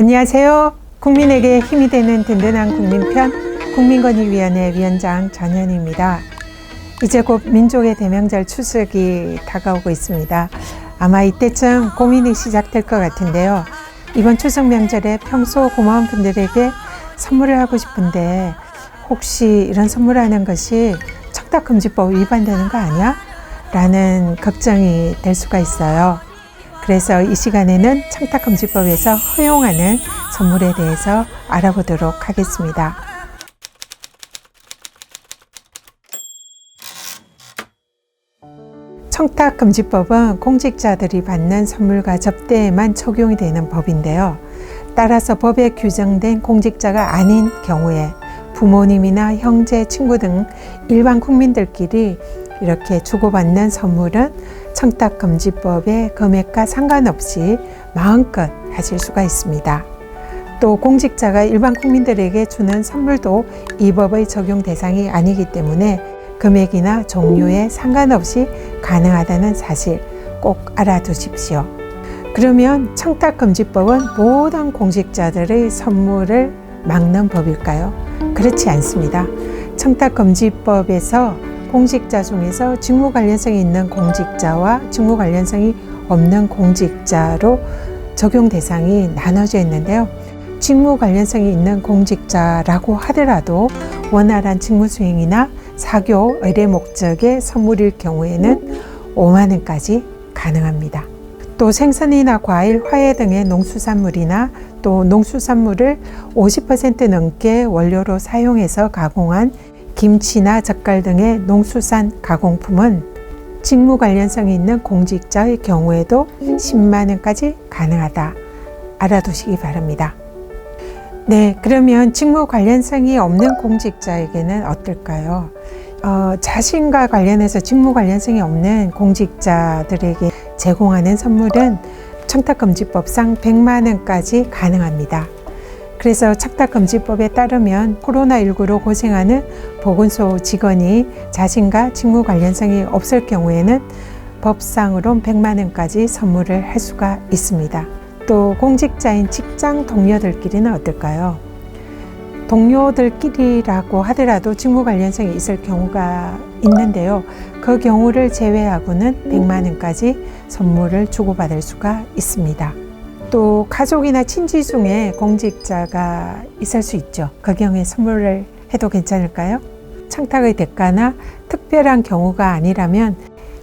안녕하세요. 국민에게 힘이 되는 든든한 국민편 국민권익위원회 위원장 전현입니다. 이제 곧 민족의 대명절 추석이 다가오고 있습니다. 아마 이때쯤 고민이 시작될 것 같은데요. 이번 추석 명절에 평소 고마운 분들에게 선물을 하고 싶은데 혹시 이런 선물하는 것이 청탁금지법 위반되는 거 아니야? 라는 걱정이 될 수가 있어요. 그래서 이 시간에는 청탁금지법에서 허용하는 선물에 대해서 알아보도록 하겠습니다. 청탁금지법은 공직자들이 받는 선물과 접대에만 적용이 되는 법인데요. 따라서 법에 규정된 공직자가 아닌 경우에 부모님이나 형제, 친구 등 일반 국민들끼리 이렇게 주고받는 선물은 청탁금지법의 금액과 상관없이 마음껏 하실 수가 있습니다. 또 공직자가 일반 국민들에게 주는 선물도 이 법의 적용 대상이 아니기 때문에 금액이나 종류에 상관없이 가능하다는 사실 꼭 알아두십시오. 그러면 청탁금지법은 모든 공직자들의 선물을 막는 법일까요? 그렇지 않습니다. 청탁금지법에서 공직자 중에서 직무 관련성이 있는 공직자와 직무 관련성이 없는 공직자로 적용 대상이 나눠져 있는데요. 직무 관련성이 있는 공직자라고 하더라도 원활한 직무 수행이나 사교, 의뢰 목적의 선물일 경우에는 5만 원까지 가능합니다. 또 생선이나 과일, 화훼 등의 농수산물이나 또 농수산물을 50% 넘게 원료로 사용해서 가공한 김치나 젓갈 등의 농수산 가공품은 직무 관련성이 있는 공직자의 경우에도 10만 원까지 가능하다. 알아두시기 바랍니다. 네, 그러면 직무 관련성이 없는 공직자에게는 어떨까요? 어, 자신과 관련해서 직무 관련성이 없는 공직자들에게 제공하는 선물은 청탁금지법상 100만 원까지 가능합니다. 그래서 청탁금지법에 따르면 코로나19로 고생하는 보건소 직원이 자신과 직무 관련성이 없을 경우에는 법상으론 100만 원까지 선물을 할 수가 있습니다. 또 공직자인 직장 동료들끼리는 어떨까요? 동료들끼리라고 하더라도 직무 관련성이 있을 경우가 있는데요. 그 경우를 제외하고는 100만 원까지 선물을 주고받을 수가 있습니다. 또 가족이나 친지 중에 공직자가 있을 수 있죠. 그 경우에 선물을 해도 괜찮을까요? 청탁의 대가나 특별한 경우가 아니라면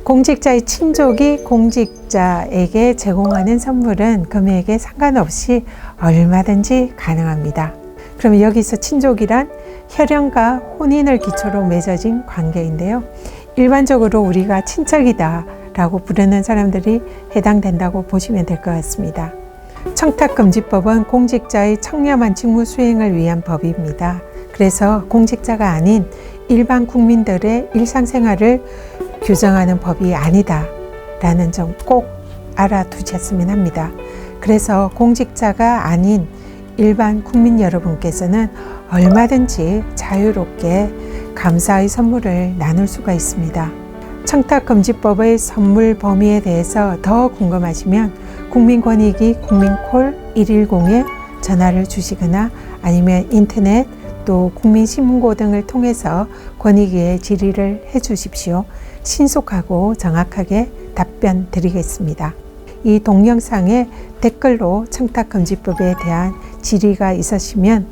공직자의 친족이 공직자에게 제공하는 선물은 금액에 상관없이 얼마든지 가능합니다. 그럼 여기서 친족이란 혈연과 혼인을 기초로 맺어진 관계인데요. 일반적으로 우리가 친척이다 라고 부르는 사람들이 해당된다고 보시면 될 것 같습니다. 청탁금지법은 공직자의 청렴한 직무 수행을 위한 법입니다. 그래서 공직자가 아닌 일반 국민들의 일상생활을 규정하는 법이 아니다 라는 점 꼭 알아두셨으면 합니다. 그래서 공직자가 아닌 일반 국민 여러분께서는 얼마든지 자유롭게 감사의 선물을 나눌 수가 있습니다. 청탁금지법의 선물 범위에 대해서 더 궁금하시면 국민권익위 국민콜 110에 전화를 주시거나 아니면 인터넷 또 국민신문고 등을 통해서 권익위에 질의를 해 주십시오. 신속하고 정확하게 답변 드리겠습니다. 이 동영상에 댓글로 청탁금지법에 대한 질의가 있으시면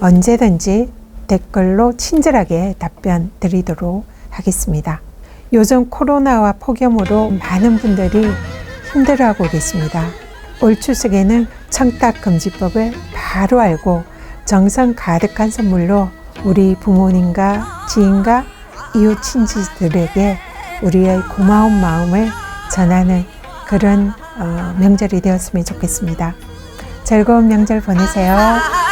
언제든지 댓글로 친절하게 답변 드리도록 하겠습니다. 요즘 코로나와 폭염으로 많은 분들이 힘들어하고 계십니다. 올 추석에는 청탁금지법을 바로 알고 정성 가득한 선물로 우리 부모님과 지인과 이웃 친지들에게 우리의 고마운 마음을 전하는 그런 어, 명절이 되었으면 좋겠습니다. 즐거운 명절 보내세요.